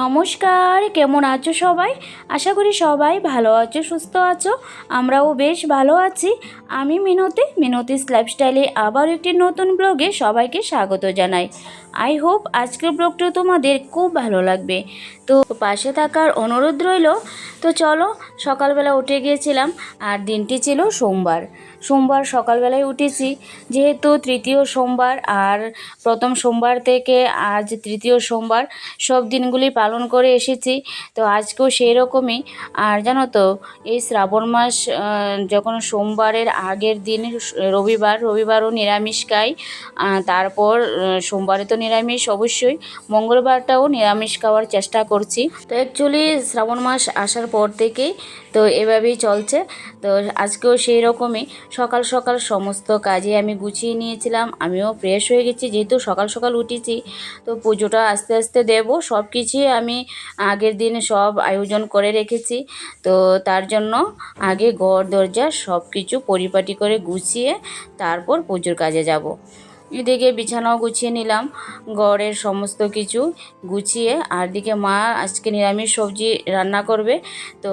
নমস্কার, কেমন আছো সবাই? আশা করি সবাই ভালো আছো, সুস্থ আছো, আমরাও বেশ ভালো আছি। আমি মিনতি মিনতি লাইফস্টাইলে আবার একটি নতুন ব্লগে সবাইকে স্বাগত জানাই। আই হোপ আজকের ব্লগটা তোমাদের খুব ভালো লাগবে। তো পাশে থাকার অনুরোধ রইল, তো চলো সকালবেলা উঠে গিয়েছিলাম আর দিনটি ছিল সোমবার। সোমবার সকালবেলায় উঠেছি, যেহেতু তৃতীয় সোমবার আর প্রথম সোমবার থেকে আজ তৃতীয় সোমবার সব দিনগুলি পালন করে এসেছি, তো আজকেও সেই রকমই আর জানো তো, এই শ্রাবণ মাস যখন সোমবারের আগের দিন রবিবার রবিবারও নিরামিষ খাই তারপর সোমবারে তো নিরামিষ অবশ্যই, মঙ্গলবারটাও নিরামিষ খাওয়ার চেষ্টা করছি। তো অ্যাকচুয়ালি শ্রাবণ মাস আসার পর থেকেই তো এভাবেই চলছে। তো আজকেও সেই রকমই সকাল সকাল সমস্ত কাজে আমি গুছিয়ে নিয়েছিলাম। আমিও ফ্রেশ হয়ে গেছি, যেহেতু সকাল সকাল উঠেছি। তো পুজোটা আস্তে আস্তে দেব। সব কিছুই আমি আগের দিন সব আয়োজন করে রেখেছি। তো তার জন্য আগে ঘর, দরজা সব কিছু পরিপাটি করে গুছিয়ে তারপর পুজোর কাজে যাব। এদিকে বিছানাও গুছিয়ে নিলাম ঘরের সমস্ত কিছু গুছিয়ে। আর দিকে মা আজকে নিরামিষ সবজি রান্না করবে। তো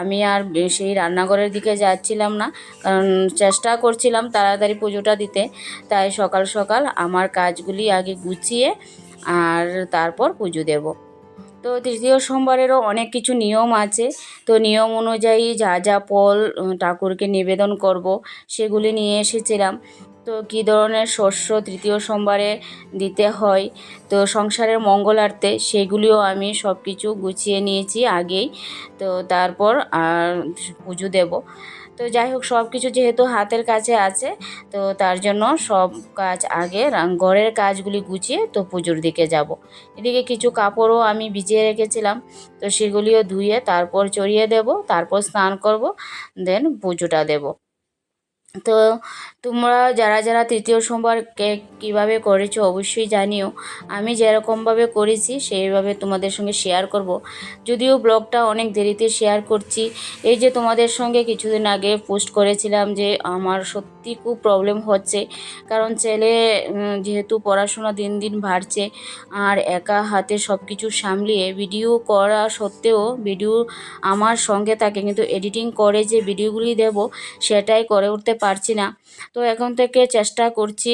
আমি আর সেই রান্নাঘরের দিকে যাচ্ছিলাম না কারণ চেষ্টা করছিলাম তাড়াতাড়ি পুজোটা দিতে। তাই সকাল সকাল আমার কাজগুলি আগে গুছিয়ে আর তারপর পুজো দেব। তো তৃতীয় সোমবারেরও অনেক কিছু নিয়ম আছে। তো নিয়ম অনুযায়ী যা যা উম, ঠাকুরকে নিবেদন করব সেগুলি নিয়ে এসেছিলাম। তো কী ধরনের শস্য তৃতীয় সোমবারে দিতে হয়? তো সংসারের মঙ্গলার্থে সেগুলিও আমি সব কিছু গুছিয়ে নিয়েছি আগেই। তো তারপর আর পুজো দেব। তো যাই হোক সব কিছু যেহেতু হাতের কাছে আছে, তো তার জন্য সব কাজ আগে ঘরের কাজগুলি গুছিয়ে তো পুজোর দিকে যাব। এদিকে কিছু কাপড়ও আমি ভিজিয়ে রেখেছিলাম, তো সেগুলিও ধুয়ে তারপর চড়িয়ে দেব, তারপর স্নান করব, দেন পুজোটা দেব। তো তোমরা যারা যারা তৃতীয় সোমবার কেক কীভাবে করেছ অবশ্যই জানিও। আমি যেরকমভাবে করেছি সেইভাবে তোমাদের সঙ্গে শেয়ার করব। যদিও ব্লগটা অনেক দেরিতে শেয়ার করছি, এই যে তোমাদের সঙ্গে কিছুদিন আগে পোস্ট করেছিলাম যে আমার সত্যি খুব প্রবলেম হচ্ছে, কারণ ছেলে যেহেতু পড়াশোনা দিন দিন বাড়ছে, আর একা হাতে সব কিছু সামলিয়ে ভিডিও করা সত্ত্বেও ভিডিও আমার সঙ্গে থাকে, কিন্তু এডিটিং করে যে ভিডিওগুলি দেব, সেটাই করে উঠতে পারছি না। তো এখন থেকে চেষ্টা করছি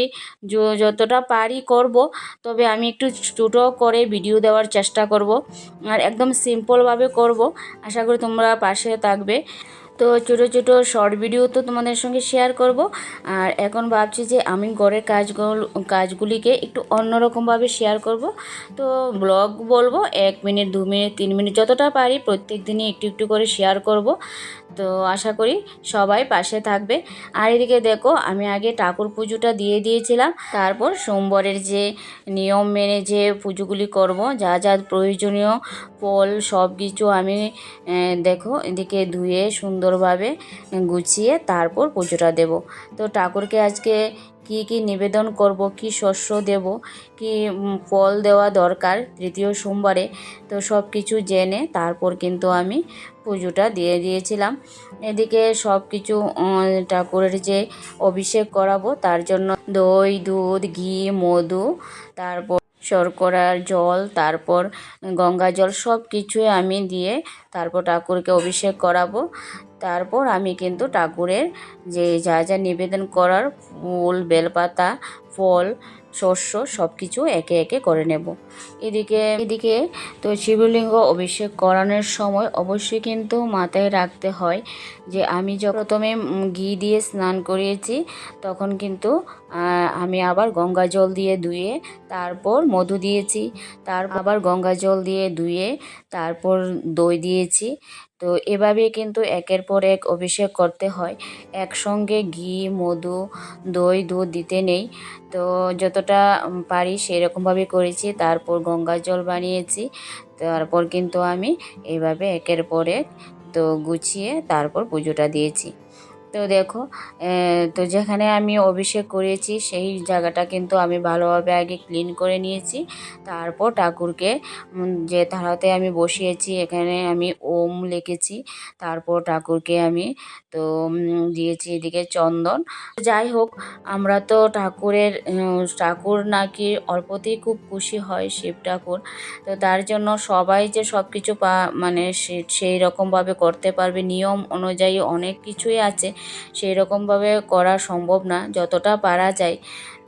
যতটা পারি করব, তবে আমি একটু ছোটো করে ভিডিও দেওয়ার চেষ্টা করব। আর একদম সিম্পলভাবে করব। আশা করি তোমরা পাশে থাকবে। তো ছোটো ছোটো শর্ট ভিডিও তো তোমাদের সঙ্গে শেয়ার করব। আর এখন ভাবছি যে আমি ঘরের কাজগুলো, কাজগুলিকে একটু অন্যরকমভাবে শেয়ার করব। তো ব্লগ বলব, এক মিনিট, দু মিনিট, তিন মিনিট, যতটা পারি প্রত্যেক দিনই একটু একটু করে শেয়ার করব। তো আশা করি সবাই পাশে থাকবে। আর এদিকে দেখো, আমি আগে ঠাকুর পুজোটা দিয়ে দিয়েছিলাম। তারপর সোমবারের যে নিয়ম মেনে যে পুজোগুলি করব, যা যা প্রয়োজনীয়, ফল সব কিছু আমি দেখো, এদিকে ধুয়ে সুন্দরভাবে গুছিয়ে তারপর পুজোটা দেব। তো ঠাকুরকে আজকে কি কি নিবেদন করব, কি শস্য দেব, কি ফল দেওয়া দরকার তৃতীয় সোমবারে, তো সব কিছু জেনে তারপর কিন্তু আমি পুজোটা দিয়ে দিয়েছিলাম। এদিকে সব কিছু ঠাকুরের যে অভিষেক করাবো তার জন্য দই, দুধ, ঘি, মধু, তারপর শর্করার জল, তারপর গঙ্গা জল সব কিছুই আমি দিয়ে তারপর ঠাকুরকে অভিষেক করাবো। তারপর আমি কিন্তু ঠাকুরের যে যা যা নিবেদন করার ফুল, বেলপাতা, ফল, শস্য সব কিছু একে একে করে নেব। এদিকে এদিকে তো শিবলিঙ্গ অভিষেক করানোর সময় অবশ্যই কিন্তু মাথায় রাখতে হয় যে আমি যখন প্রথমে ঘি দিয়ে স্নান করিয়েছি, তখন কিন্তু আমি আবার গঙ্গা জল দিয়ে ধুয়ে তারপর মধু দিয়েছি তার আবার গঙ্গা জল দিয়ে ধুয়ে তারপর দই দিয়েছি। তো এভাবে কিন্তু একের পর এক অভিষেক করতে হয়। একসঙ্গে ঘি, মধু, দই, দুধ দিতে নেই। তো যতটা পারি সেরকমভাবে করেছি, তারপর গঙ্গা জল বানিয়েছি। তারপর কিন্তু আমি এভাবে একের পর এক তো গুছিয়ে তারপর পুজোটা দিয়েছি। তো দেখো তো যেখানে আমি অভিষেক করেছি, সেই জায়গাটা কিন্তু আমি ভালোভাবে আগে ক্লিন করে নিয়েছি। তারপর ঠাকুরকে যে থালাতে আমি বসিয়েছি, এখানে আমি ওম লিখেছি। তারপর ঠাকুরকে আমি, তো দিয়েছি এদিকে চন্দন। যাই হোক, আমরা তো ঠাকুরের ঠাকুর নাকি অল্পতেই খুব খুশি হয় শিব ঠাকুর। তো তার জন্য সবাই যে সব কিছু পা মানে সেই রকমভাবে করতে পারবে, নিয়ম অনুযায়ী অনেক কিছুই আছে। সেই রকমভাবে করা সম্ভব না, যতটা পারা যায়।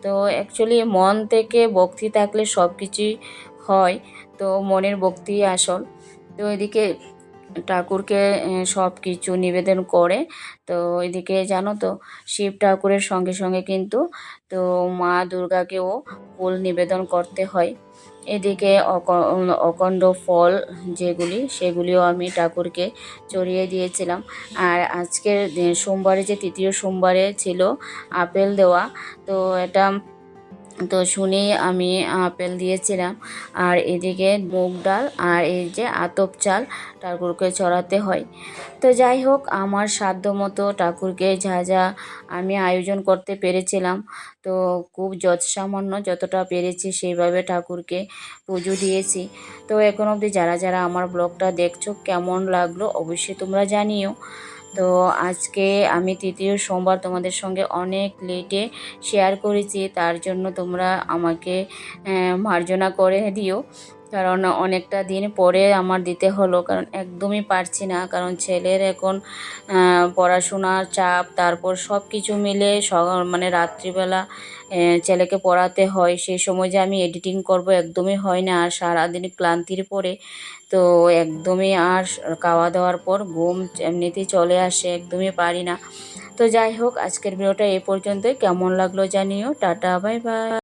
তো অ্যাকচুয়ালি মন থেকে ভক্তি থাকলে সব কিছুই হয়। তো মনের ভক্তি আসল। তো এদিকে ঠাকুরকে সব কিছু নিবেদন করে। তো এদিকে জানো তো, শিব ঠাকুরের সঙ্গে সঙ্গে কিন্তু, তো মা দুর্গাকেও ফুল নিবেদন করতে হয়। এদিকে অখণ্ড ফল যেগুলি, সেগুলিও আমি ঠাকুরকে চড়িয়ে দিয়েছিলাম। আর আজকের সোমবারে যে, তৃতীয় সোমবারে ছিল আপেল দেওয়া, তো এটা তো শুনেই আমি আপেল দিয়েছিলাম। আর এদিকে মুগ ডাল আর এই যে আতপ চাল ঠাকুরকে চড়াতে হয়। তো যাই হোক, আমার সাধ্য মতো ঠাকুরকে যা যা আমি আয়োজন করতে পেরেছিলাম। তো খুব যৎসামান্য যতটা পেরেছি সেইভাবে ঠাকুরকে পুজো দিয়েছি। তো এখন অবধি যারা যারা আমার ব্লগটা দেখছ, কেমন লাগল অবশ্যই তোমরা জানিও। তো আজকে আমি তৃতীয় সোমবার তোমাদের সঙ্গে অনেক লেটে শেয়ার করেছি, তার জন্য তোমরা আমাকে মার্জনা করে দিও। কারণ অনেকটা দিন পরে আমার দিতে হলো, কারণ একদমই পারছি না। কারণ ছেলের এখন পড়াশোনার চাপ, তারপর সব কিছু মিলে মানে রাত্রিবেলা ছেলেকে পড়াতে হয়। সেই সময় যে আমি এডিটিং করব একদমই হয় না। আর সারাদিন ক্লান্তির পরে তো একদমই আর খাওয়া দাওয়ার পর ঘুম এমনিতেই চলে আসে, একদমই পারি না। তো যাই হোক, আজকের ভিডিওটা এ পর্যন্তই। কেমন লাগল জানিও। Tata, bye bye.